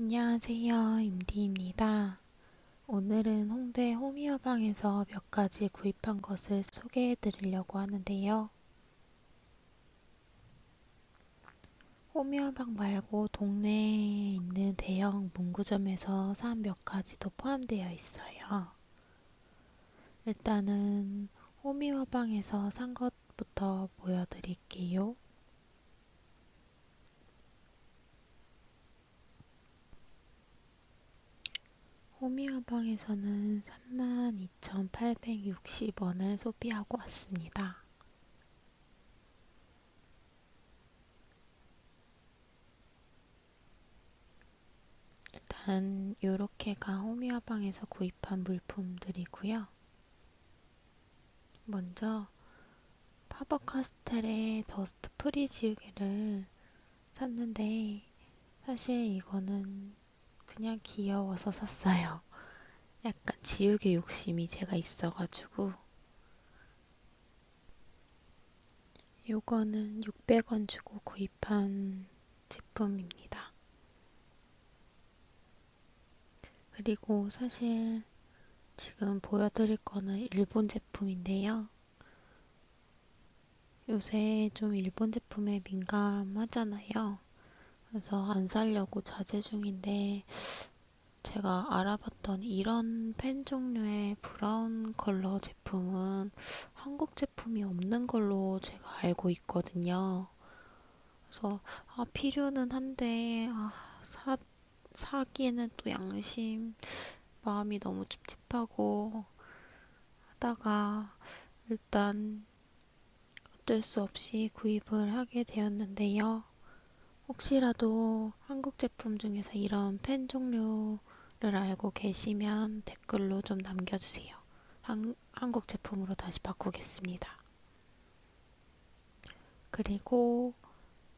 안녕하세요. 임디입니다. 오늘은 홍대 호미어방에서 몇 가지 구입한 것을 소개해 드리려고 하는데요. 호미어방 말고 동네에 있는 대형 문구점에서 산 몇 가지도 포함되어 있어요. 일단은 호미어방에서 산 것부터 보여드릴게요. 호미아방에서는 32,860원을 소비하고 왔습니다. 일단 이렇게가 호미아방에서 구입한 물품들이고요. 먼저 파버카스텔의 더스트 프리 지우개를 샀는데 사실 이거는 그냥 귀여워서 샀어요. 약간 지우개 욕심이 제가 있어가지고. 요거는 600원 주고 구입한 제품입니다. 그리고 사실 지금 보여드릴 거는 일본 제품인데요. 요새 좀 일본 제품에 민감하잖아요. 그래서 안 사려고 자제 중인데 제가 알아봤던 이런 펜 종류의 브라운 컬러 제품은 한국 제품이 없는 걸로 제가 알고 있거든요. 그래서 아, 필요는 한데 아, 사, 사기에는 또 양심 마음이 너무 찝찝하고 하다가 일단 어쩔 수 없이 구입을 하게 되었는데요. 혹시라도 한국 제품 중에서 이런 펜 종류를 알고 계시면 댓글로 좀 남겨주세요. 한, 한국 제품으로 다시 바꾸겠습니다. 그리고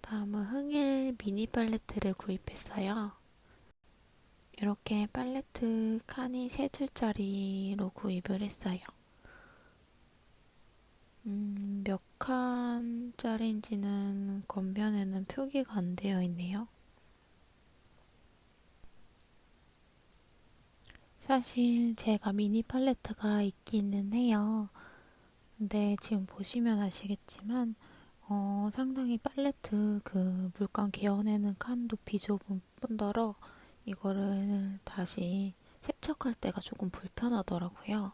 다음은 흥일 미니 팔레트를 구입했어요. 이렇게 팔레트 칸이 세 줄짜리로 구입을 했어요. 음, 몇 칸짜리인지는 겉면에는 표기가 안 되어 있네요. 사실 제가 미니 팔레트가 있기는 해요. 근데 지금 보시면 아시겠지만, 어, 상당히 팔레트 그 물감 개어내는 칸도 비좁은 뿐더러 이거를 다시 세척할 때가 조금 불편하더라고요.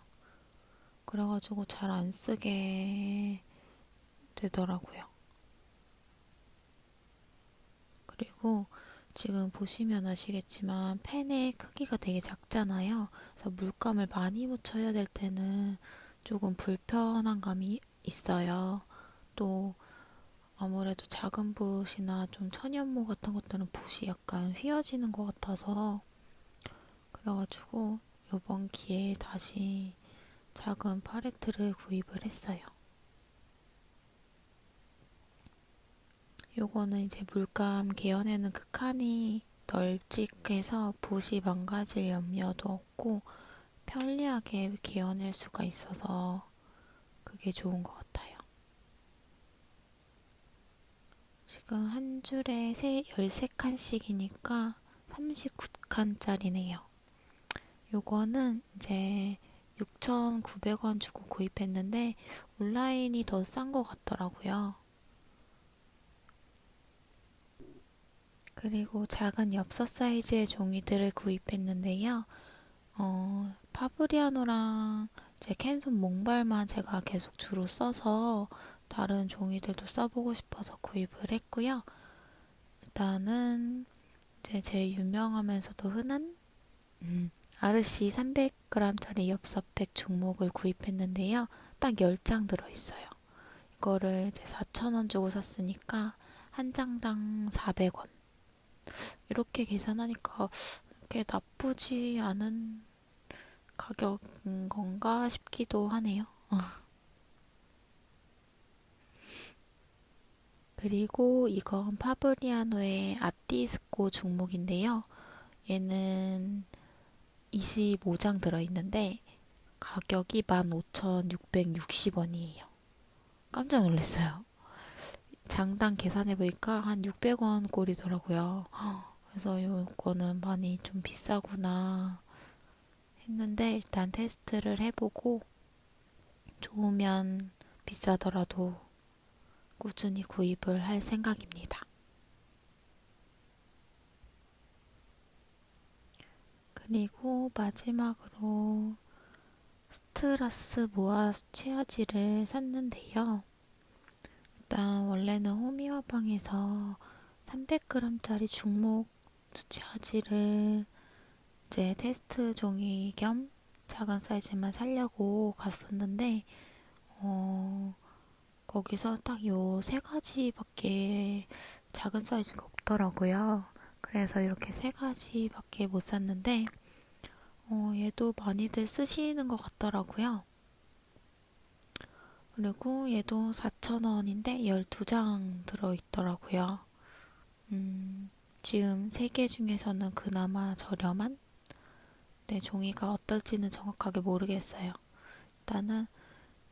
그래가지고 잘 안 쓰게 되더라고요. 그리고 지금 보시면 아시겠지만 펜의 크기가 되게 작잖아요. 그래서 물감을 많이 묻혀야 될 때는 조금 불편한 감이 있어요. 또 아무래도 작은 붓이나 좀 천연모 같은 것들은 붓이 약간 휘어지는 것 같아서 그래가지고 이번 기회에 다시 작은 팔레트를 구입을 했어요. 요거는 이제 물감 개어내는 그 칸이 널찍해서 붓이 망가질 염려도 없고 편리하게 개어낼 수가 있어서 그게 좋은 것 같아요. 지금 한 줄에 13칸씩이니까 39칸짜리네요. 요거는 이제 6,900원 주고 구입했는데 온라인이 더 싼 것 같더라고요. 그리고 작은 엽서 사이즈의 종이들을 구입했는데요. 어, 파브리아노랑 제 캔손 몽발만 제가 계속 주로 써서 다른 종이들도 써보고 싶어서 구입을 했고요. 일단은 이제 제일 유명하면서도 흔한 음, 아르시 300g짜리 엽서팩 중목을 구입했는데요. 딱 10장 들어있어요. 이거를 이제 4,000원 주고 샀으니까 한 장당 400원. 이렇게 계산하니까 그렇게 나쁘지 않은 가격인 건가 싶기도 하네요. 그리고 이건 파브리아노의 아티스코 중목인데요. 얘는 25장 들어있는데 가격이 15,660원이에요. 깜짝 놀랐어요. 장당 계산해보니까 한 600원 꼴이더라고요. 그래서 요거는 많이 좀 비싸구나 했는데 일단 테스트를 해보고 좋으면 비싸더라도 꾸준히 구입을 할 생각입니다. 그리고 마지막으로 스트라스 모아 수채화지를 샀는데요. 일단 원래는 호미화방에서 300g짜리 중목 수채화지를 이제 테스트 종이 겸 작은 사이즈만 사려고 갔었는데 어, 거기서 딱 요 세 가지밖에 작은 사이즈가 없더라고요. 그래서 이렇게 세 가지밖에 못 샀는데 어, 얘도 많이들 쓰시는 것 같더라고요. 그리고 얘도 4,000원인데 12장 들어있더라고요. 음, 지금 세 개 중에서는 그나마 저렴한? 네, 종이가 어떨지는 정확하게 모르겠어요. 일단은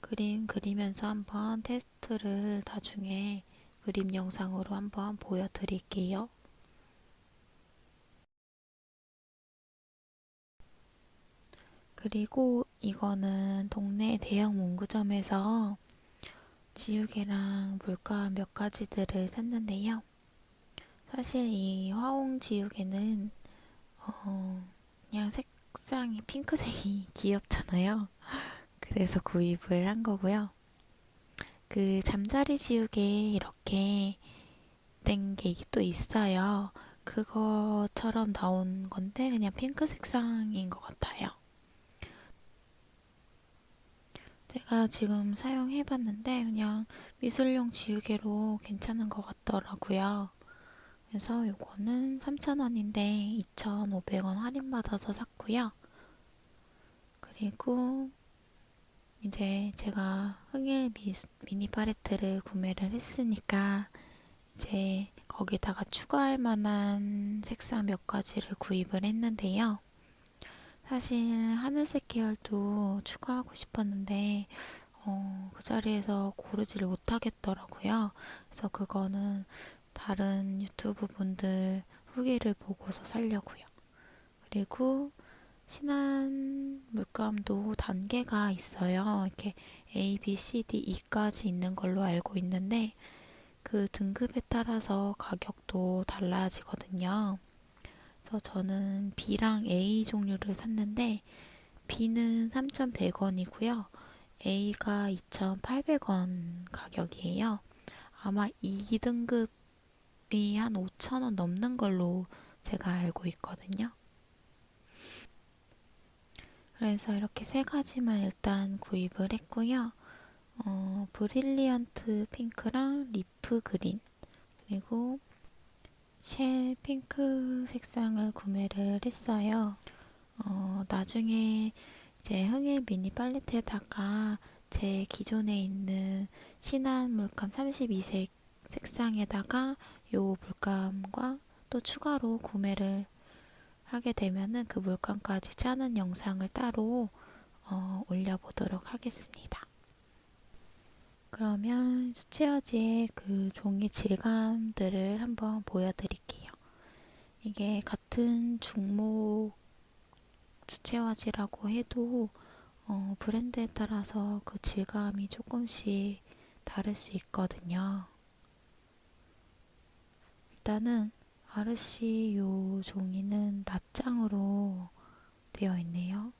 그림 그리면서 한번 테스트를 나중에 그림 영상으로 한번 보여드릴게요. 그리고 이거는 동네 대형 문구점에서 지우개랑 물감 몇 가지들을 샀는데요. 사실 이 화홍 지우개는 어, 그냥 색상이 핑크색이 귀엽잖아요. 그래서 구입을 한 거고요. 그 잠자리 지우개 이렇게 된 게 또 있어요. 그거처럼 나온 건데 그냥 핑크 색상인 것 같아요. 제가 지금 사용해봤는데 그냥 미술용 지우개로 괜찮은 것 같더라고요. 그래서 요거는 3,000원인데 2,500원 할인받아서 샀고요. 그리고 이제 제가 흥일 미니 팔레트를 구매를 했으니까 이제 거기다가 추가할 만한 색상 몇 가지를 구입을 했는데요. 사실 하늘색 계열도 추가하고 싶었는데 어, 그 자리에서 고르지를 못하겠더라고요. 그래서 그거는 다른 유튜브 분들 후기를 보고서 살려고요. 그리고 신한 물감도 단계가 있어요. 이렇게 A, B, C, D, E까지 있는 걸로 알고 있는데 그 등급에 따라서 가격도 달라지거든요. 그래서 저는 B랑 A 종류를 샀는데 B는 3,100원이고요. A가 2,800원 가격이에요. 아마 2등급이 한 5,000원 넘는 걸로 제가 알고 있거든요. 그래서 이렇게 세 가지만 일단 구입을 했고요. 어, 브릴리언트 핑크랑 리프 그린 그리고 쉘 핑크 색상을 구매를 했어요. 어, 나중에 이제 흥일 미니 팔레트에다가 제 기존에 있는 진한 물감 32색 색상에다가 요 물감과 또 추가로 구매를 하게 되면은 그 물감까지 짜는 영상을 따로 어, 올려보도록 하겠습니다. 그러면 수채화지의 그 종이 질감들을 한번 보여드릴게요. 이게 같은 중목 수채화지라고 해도 어, 브랜드에 따라서 그 질감이 조금씩 다를 수 있거든요. 일단은 아르시 요 종이는 낱장으로 되어 있네요.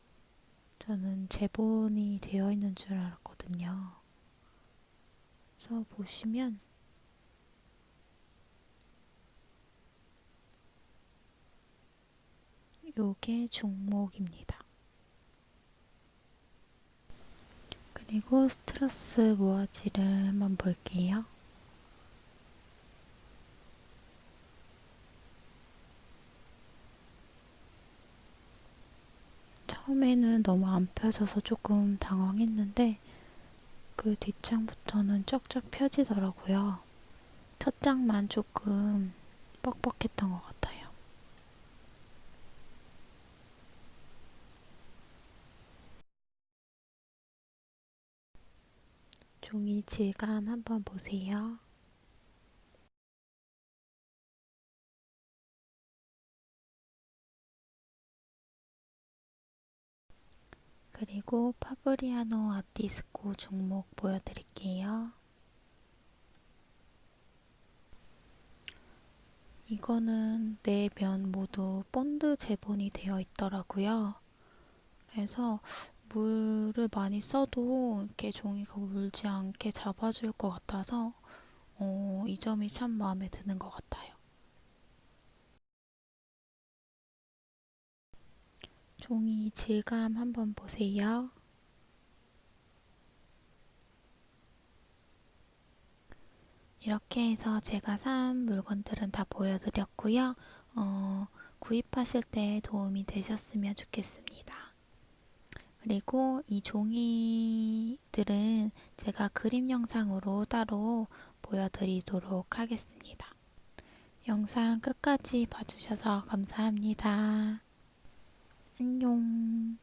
저는 제본이 되어 있는 줄 알았거든요. 그래서 보시면 요게 중목입니다. 그리고 스트러스 모아지를 한번 볼게요. 처음에는 너무 안 펴져서 조금 당황했는데 그 뒷장부터는 쩍쩍 펴지더라고요. 첫 장만 조금 뻑뻑했던 것 같아요. 종이 질감 한번 보세요. 그리고 파브리아노 아티스코 중목 보여드릴게요. 이거는 네 면 모두 본드 제본이 되어 있더라고요. 그래서 물을 많이 써도 이렇게 종이가 울지 않게 잡아줄 것 같아서 어, 이 점이 참 마음에 드는 것 같아요. 종이 질감 한번 보세요. 이렇게 해서 제가 산 물건들은 다 보여드렸고요. 어, 구입하실 때 도움이 되셨으면 좋겠습니다. 그리고 이 종이들은 제가 그림 영상으로 따로 보여드리도록 하겠습니다. 영상 끝까지 봐주셔서 감사합니다. 안녕.